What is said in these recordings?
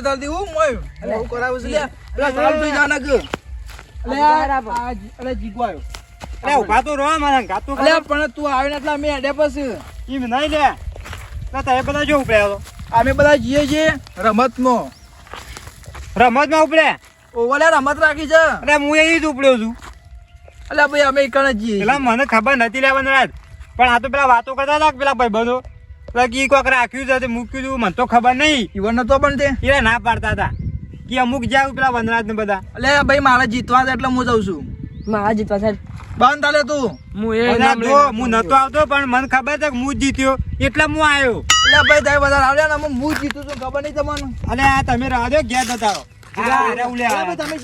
જલ્દી હું મોય અલે. હું કરાવું છું લે પેલા સાલ જોઈ જાના કે અલે આ આ જી- અલે જીગો આવ્યો. અરે ઊભા તો રહો મારા ગાતો અલે પણ તું આવીને એટલા મેં હેડે પછી. એમ નહીં લે. તો તમે બધા જો ઉપડ્યા અમે બધા જઈએ છીએ રમતમાં. રમતમાં ઉપડ્યા ઓવલે રમત રાખી છે. અરે હું એ જ ઉપડ્યો છું. અલે ભાઈ અમે એકણ જઈએ પેલા મને ખબર નથી લેવાની રાત પણ આ તો પેલા વાતો કરતા હતા પેલા ભાઈબંધો? પેલા કી કોક રાખ્યું છે તે મૂક્યું હતું મને તો ખબર નહીં. ઈવન નતો પણ તે. એ ના પાડતા હતા. કે અમુક જાવ પેલા વનરાજ ને બધા. એટલે ભાઈ મારે જીતવા છે એટલે હું જઉં છું. મારા જીતવા સાહેબ બંધ તાલે તું. હું એ જો હું નતો આવતો પણ મને ખબર છે કે હું જીત્યો. એટલે હું આવ્યો એટલે ભાઈ તમે બધા આવ્યા ને હું જીતું છું ખબર નહીં તમને. અને આ તમે રાહ દો ઘેર તમે તમે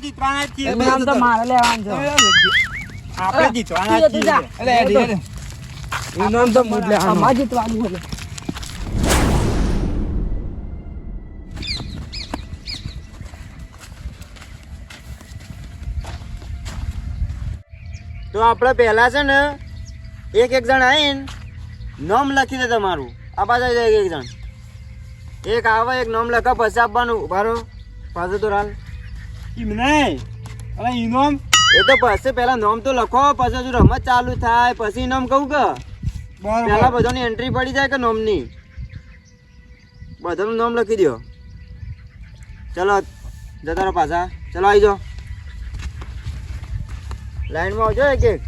જીતવાના છીએ. તો મારે લેવાનું છે. આપણે જીતવાના છીએ. હેડી, હેડી. તો લેવાનું અમાર જીતવાનું છે. તો આપણે પહેલા છે ને એક એક જણ આવીને નામ લખી દે તમારું. આ પાછા જાય એક જણ. એક આવે એક નામ લખે પછી આપવાનું. ઉભારો પાછો તો રાલ. એમ નહીં. અરે ઇનામ એ તો પછી પેલા નામ તો લખો પછી હજુ રમત ચાલુ થાય પછી નામ કહું કે? પેલા બધાની એન્ટ્રી પડી જાય કે નામની? બધાનું નામ લખી દો ચલો જતા રહો પાછા. ચલો આવી જાઓ. લાઈનમાં આવજો એક એક.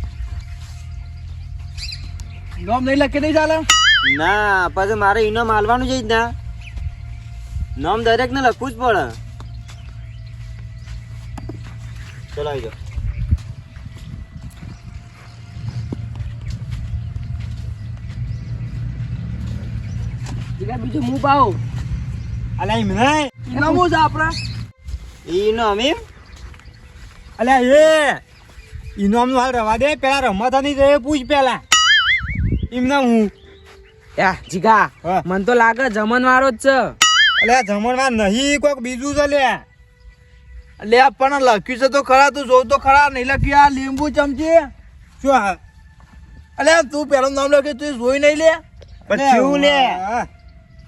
નોમ નહીં લખી દઈ ચાલે? ના પછી મારે ઇનામ હાલવાનું છે જ ના. નામ દરેકને લખવું જ પડે. ચલો આવી જાઓ. જીગા બીજું હું પાઉં અલે એમ નહીં છે આપણા? ઇનામ એમ? અલે એ ઇનામનું હાલ રવા દે. પેલા રમતની પૂછ પેલા. એમને હું? યા જીગા મને તો લાગે જમન વાળો જ છે. અલ્યા આ જમણમાં નહીં કોક બીજું છે લે. લે પણ લખ્યું છે તો ખરા તું જોઉં તો ખરા નહીં લખ્યું આ લીંબુ ચમચી. શું હા? અલે તું પેલું નામ લખ્યું તું જોઈ નહીં લે. પણ કેવું લે.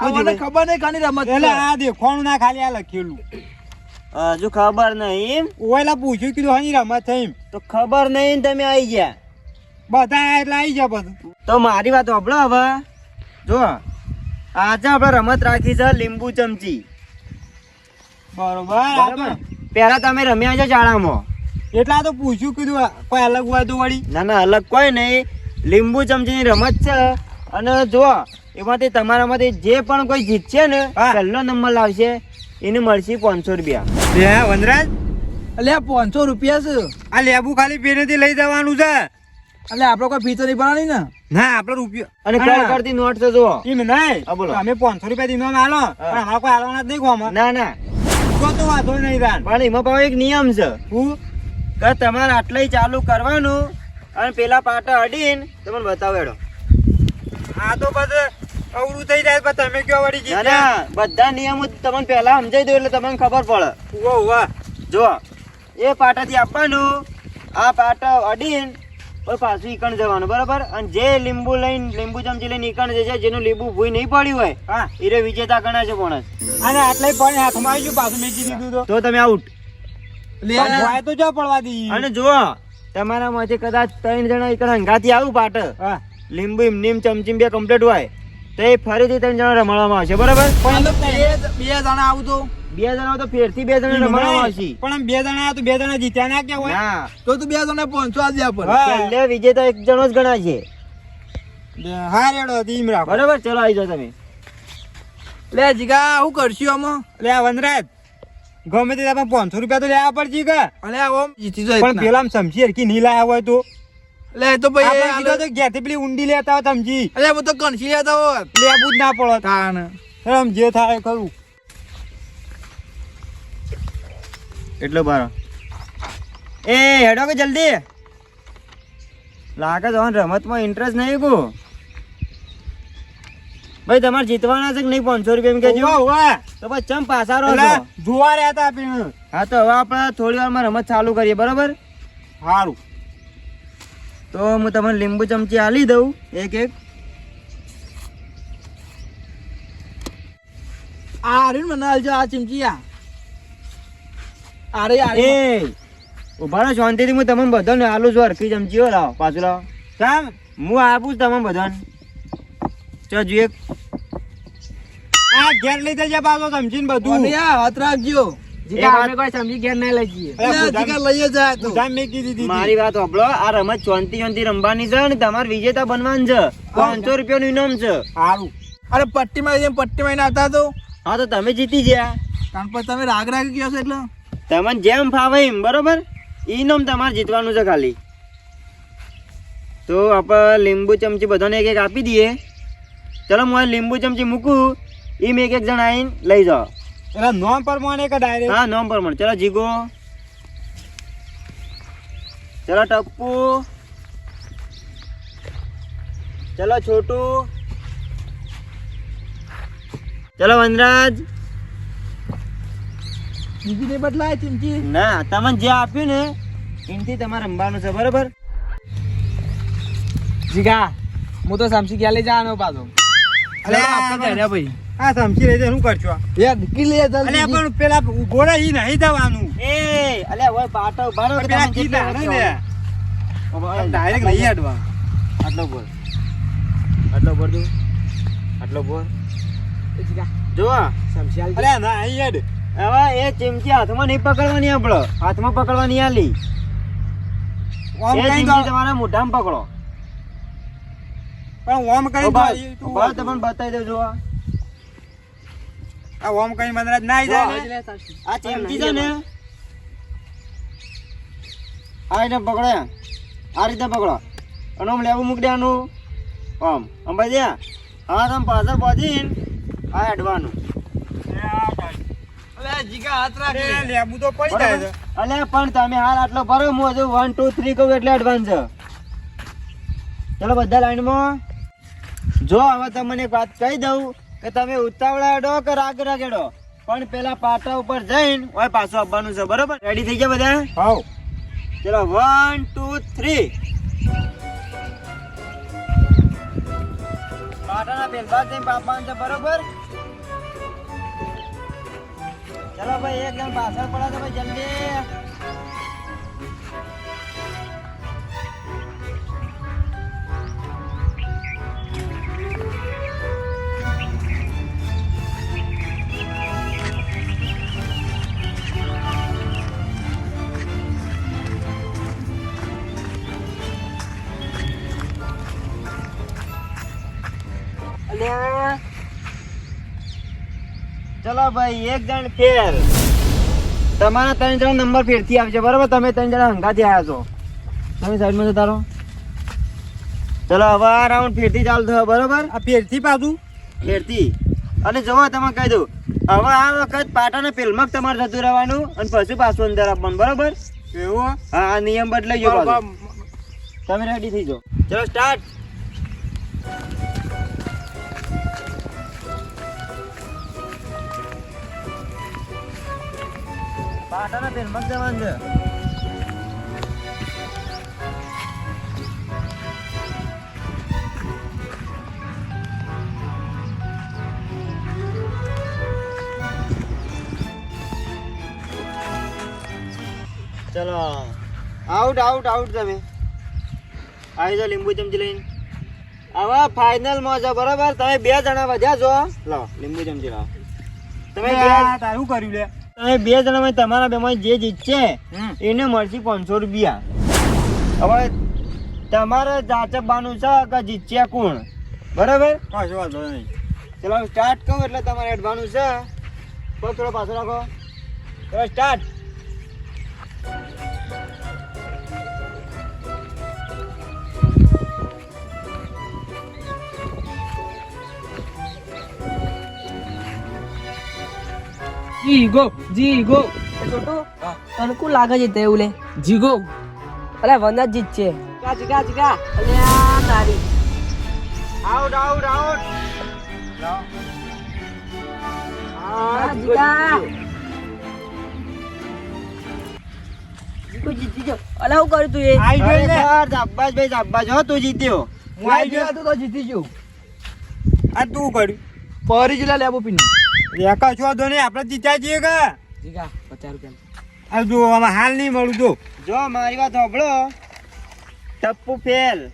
મને ખબર નહીં કાની રમત એટલે આ દેખવાનું ના ખાલી આ લખેલું. હજુ ખબર નહીં. એમ ઓયલા પૂછ્યું કીધું હાની રમત થઈ તો ખબર નહીં ને તમે આવી ગયા. બધા એટલે આવી ગયા બધું. તો મારી વાત સાંભળો હવે. જો આજે આપણે રમત રાખી છે લીંબુ ચમચી. બરોબર પહેલા તમે રમ્યા છો શાળામાં? એટલે આ તો પૂછ્યું કીધું કોઈ અલગ હોય તો વળી. ના ના અલગ કોઈ નહીં. લીંબુ ચમચીની રમત છે. અને જો એમાંથી તમારામાંથી જે પણ કોઈ જીતશે ને. પહેલો નંબર લાવશે એને મળશે પાંચસો રૂપિયા. લે વનરાજ? અલે પાંચસો રૂપિયા છે. આ લેબુ ખાલી પેરેથી લઈ જવાનું છે. એટલે આપડે કોઈ ફી તો નહીં ભરવાની ને? ના આપડે રૂપિયો અને હા. કર કરતી નોટ છે જુઓ. એમ નહીં? બોલો. અમે પાંચસો રૂપિયા ઇનામ આલો પણ અમારે કોઈ આલવાના જ નહીં ખોમાં ના ના. તો તો વાંધો નહીં રાન. પણ એમાં પાછો એક નિયમ છે. હું? કે તમારે આટલે ચાલુ કરવાનું અને પેલા પાટા અડીને તમને બતાવેડો. આ તો પછી અવળું થઈ જાય પણ તમે કયો વળી ના ના બધા નિયમો તમને પહેલા સમજાઈ દો એટલે તમને ખબર પડે. ઉવ્વ, ઉવ્વ. જો એ પાટાથી આપવાનું આ પાટા અડીને પણ પાછું ઈકણ જવાનું બરાબર? અને જે લીંબુ લઈને લીંબુ ચમચી લઈને ઈકણ જશે જેનું લીંબુ ભૂઈ નહીં પડ્યું હોય હા. એ વિજેતા ગણાશે પણ અને આટલે પાણી હાથમાં આવી ગયું પાછું મેં દીધું તો. તમે આઉટ લે તો જો પડવા દી અને જુઓ તમારામાંથી કદાચ ત્રણ જણા ઈકણ હંગાથી આવું પાટ. લીંબુ નીમ ચમચી બે કમ્પ્લીટ હોય. તો એ ફરીથી ત્રણ જણા રમાડવામાં આવશે બરાબર? પણ બે જણા આવું તો. બે જણા તો ફેરથી બે જણા રમાડવામાં આવશે. પણ આમ બે જણા તો બે જણા જીત્યા ના ક્યાં હોય? તો તું બે જણા પહોંચો આ આપણે પર હા. વિજેતા એક જણો જ ગણાશે. હા રેડો ધીમ રાખો. બરાબર ચલો આવી જાઓ તમે. લે જીગા હું કરશું આમાં? લે વનરાજ. ગમે તે તમે પાંચસો રૂપિયા તો લેવા પડશે કે. અને ઓમ જીતી જાય પણ પેલા સમજી હરકી નહીં લાયા હોય તો? લે તો ભાઈ આપણે કીધું તો ઘેરથી પેલી ઊંડી લેતા હોય સમજી. અલે હું તો કણસી લેતા હો લેવું જ ના પડે. કાન રમ જે થાય ખરું એટલો બારો એ હેડો કે જલ્દી. લાગે તો રમતમાં ઇન્ટરેસ્ટ નહીં કો ભાઈ તમારે જીતવાના છે કે નહીં? પાંચસો રૂપિયા એમ કેજો. તો પછી ચમ પાછા રહો જોવા રહ્યા હતા હા તો હવે આપણે થોડી વારમાં રમત ચાલુ કરીએ બરાબર? સારું તો હું તમને લીંબુ ચમચી આલી દઉં. એક એક. આ મને હાલજો આ ચીમચી આ. એ શાંતિથી હું તમને બધાને આલુ છું હરખી ચમચીઓ લાવો પાછું લાવો. કેમ હું આપું છું તમને બધાને. ચો જોઈએ આ ઘેર લઈ જજે પાછો સમજીને બધું. આ હાથ રાખજો. મારી વાત સાંભળો આ રમત રમવાની છે ને તમારે વિજેતા બનવાનું છે. પાંચસો ઇનામ છે. સારું. અરે જેમ આવતા તો? હા તો તમે જીતી ગયા. કારણ પર તમે રાગ રાગ ગયો છો એટલે? તમને જેમ ફાવે એમ બરોબર? ઇનામ તમારે જીતવાનું છે ખાલી. તો આપણે લીંબુ ચમચી બધાને એક એક આપી દઈએ. ચલો હું લીંબુ ચમચી મૂકું. એમ એક એક જણ આવીને લઈ જાઓ. એટલે નોમ પ્રમાણે કે ડાયરેક્ટ હા નોમ પર ચલો જીગો. ચલો ટપ્પુ. ચલો છોટુ. ચલો વનરાજ. બીજી નહીં બદલાય ચીમચી ના તમને જે આપ્યું ને એનથી તમારે રમવાનું છે બરોબર? જીગા હું તો સામસી ગયા લઈ જવાનો પાછો? અરે આપણે ભાઈ. આ સમજી રહી શું કરશો? યાર લઈએ અલે પણ પેલા ઘોડા ઈ નહીં જવાનું. એ અલે ઓય પાટો ભરો કે પેલા કી કેટલા ને? ડાયરેક્ટ લઈ આડવા. આટલો બોલ. આટલો બોલ તું. આટલો બોલ. જો હાલ અલે ના અહીં હેડ. હવે એ ચીમચી હાથમાં નહીં પકડવાની આપણો. હાથમાં પકડવાની આલી ઓમ કઈ દો. તમારે મોઢામાં પકડો. પણ ઓમ તું તમને બતાવી દેજો જોવા આ. આ ઓમ કઈ મંદરાજ ના આવી જાય આ ચેમકી છે ને. આ રીતે પકડે. આ રીતે પકડો. અને આમ લેવું મૂકી દેવાનું. આમ અંબાઈ દે હા તમે પાછળ પહોંચીને. આ અડવાનું. અલે જીગા હાથ રાખ. અરે લેબુ તો પડી જાય છે. અલે પણ તમે હાલ આટલો ભરો હું હજુ વન ટુ થ્રી કહું એટલે એડવાન્સ છે ચલો બધા લાઈનમાં જો હવે તમને એક વાત કહી દઉં. કે તમે ઉતાવળા હેડો કે રાગ રાગેડો? પણ પેલા પાટા ઉપર જઈને હોય પાછું આવવાનું છે બરોબર? રેડી થઈ ગયા બધા? હાઉ. ચલો વન ટુ થ્રી પાટાના પેલભાગ જઈને પાપવાનું છે બરોબર? ચલો ભાઈ એક જણ પાછળ પડે તો ભાઈ જલ્દી. અલ્યા ચલો ભાઈ એક જણ ફેર. તમારા ત્રણ જણ નંબર ફેરથી આવશે બરાબર? તમે ત્રણ જણા હંગાથી આવ્યા છો. તમે સાઈડમાં જતા રહો. ચલો હવે આ રાઉન્ડ ફેરથી ચાલુ થયો બરાબર? આ ફેરથી પાછું? ફેરથી. અને જુઓ તમે કહી દઉં હવે આ વખત પાટાના પેલમાં જ તમારે જતું રહેવાનું અને પછી પાછું અંદર આપવાનું બરોબર? એવું? હા નિયમ બદલાઈ ગયો તમે રેડી થઈ જાઓ. ચલો સ્ટાર્ટ પાટાના બેન જવાનું છે. ચલો આઉટ આઉટ આઉટ તમે. આવી જાઓ લીંબુ ચમચી લઈને. હવે ફાઇનલમાં છો બરાબર? તમે બે જણા વધ્યા છો. લો લીંબુ ચમચી લાવો. તમે તારું કર્યું લે? તમે બે જણામાં તમારા બેમાં જે જીતશે. એને મળશે પાંચસો રૂપિયા. હવે તમારે જાચકવાનું છે કે જીતશે કોણ? બરાબર? કશો વાંધો નહીં. ચલો સ્ટાર્ટ કહું એટલે તમારે એડવાનું છે. થોડો પાછો રાખો. ચલો સ્ટાર્ટ જીગો જીગો. છોટુ તને કોણ લાગે છે તે એવું લે જીગો. અરે વનજ જીત છે. જીગા જીગા અલે આ તારી. આઉટ આઉટ આઉટ આ જીગા જીગો જીતી ગયો અલા હું કર્યું તું એ? આઈ ગયો ને જાબ્બાજ ભાઈ જાબ્બાજ હો તું જીત્યો. હું આઈ ગયો તું તો જીતી ગયો. આ તું કર્યું. પરી જેલા લેબો પીને. રેકા છો તો આપણે જીત્યા છીએ કે? જીગા પચાસ રૂપિયા. આ જો આમાં હાલ નહીં મળું જો. જો મારી વાત સાંભળો. Tappu fail.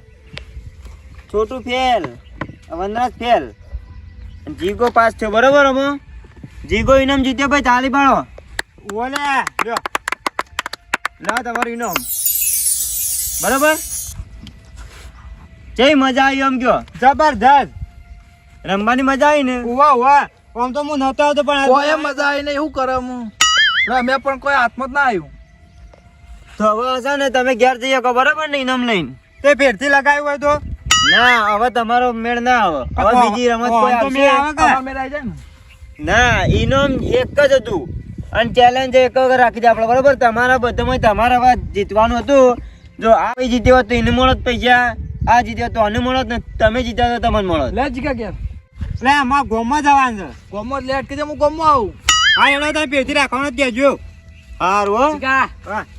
Chhotu fail. Vanraj fail. Jigo pass થયો બરોબર અમે જીગો ઇનામ જીત્યો ભાઈ તાલી પાડો. ઓલે જો. ના તમારું ઇનામ. બરોબર? જય મજા આવી એમ કયો. જબરદસ્ત રમવાની મજા આવી ને? ઉવા ઉવા. આમ તો હું નતો આવતો પણ કોઈ મજા આવી નહીં શું કરે હું? અમે પણ કોઈ હાથમાં જ ના આવ્યું. તો હવે હશે ને તમે ઘેર જઈએ કહો બરાબર ને ઇનામ લઈને? તે ફેરથી લગાવ્યું હોય તો? ના હવે તમારો મેળ ના આવે. હવે બીજી રમત કોઈ આવશે? આવે ને? ઇનામ એક જ હતું. અને ચેલેન્જ એક વગર રાખી દે આપણે બરોબર? તમારા બધામાં તમારા વાત જીતવાનું હતું. જો આ ભાઈ જીત્યો તો એને મળત પૈસા આ જીત્યો તો આને મળત ને તમે જીત્યા તો તમને મળત. લે જીગા કેમ એટલે આમાં ગોમમાં જવાનું છે. ગોમમાં લેટ કે હું ગોમમાં આવું. હા એનો તમે પેથી રાખવાનો જ કહેજો. હારું હો. જીગા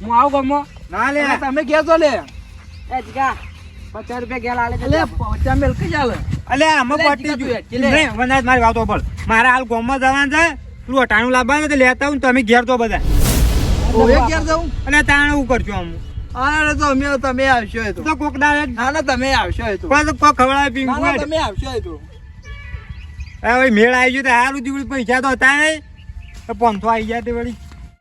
હું. આવું ગમો ના લે. તમે કહેજો લે. એ જીગા પચાસ રૂપિયા ગેલ આલે લે પચાસ મેલ કઈ ચાલે અલે આમાં પટી જોઈએ લે. વનરાજ મારી વાતો પર મારે હાલ ગોમમાં જવાનું છે. તું અટાણું લાવવાનું તો લેતા હું તમે ઘેર તો બધા. ઘેર જવું અને તાણ એવું કરજો આમ. હા તો અમે તમે આવશો એ તો. તો કોક દાડે ના ના તમે આવશો એ તો. કોક ખવડાવે પીવું તમે આવશો તો. હવે મેળ આવી ગયો તો હારું દીવડી પૈસા તો હતા નહીં. પંથો આવી ગયા તે વળી.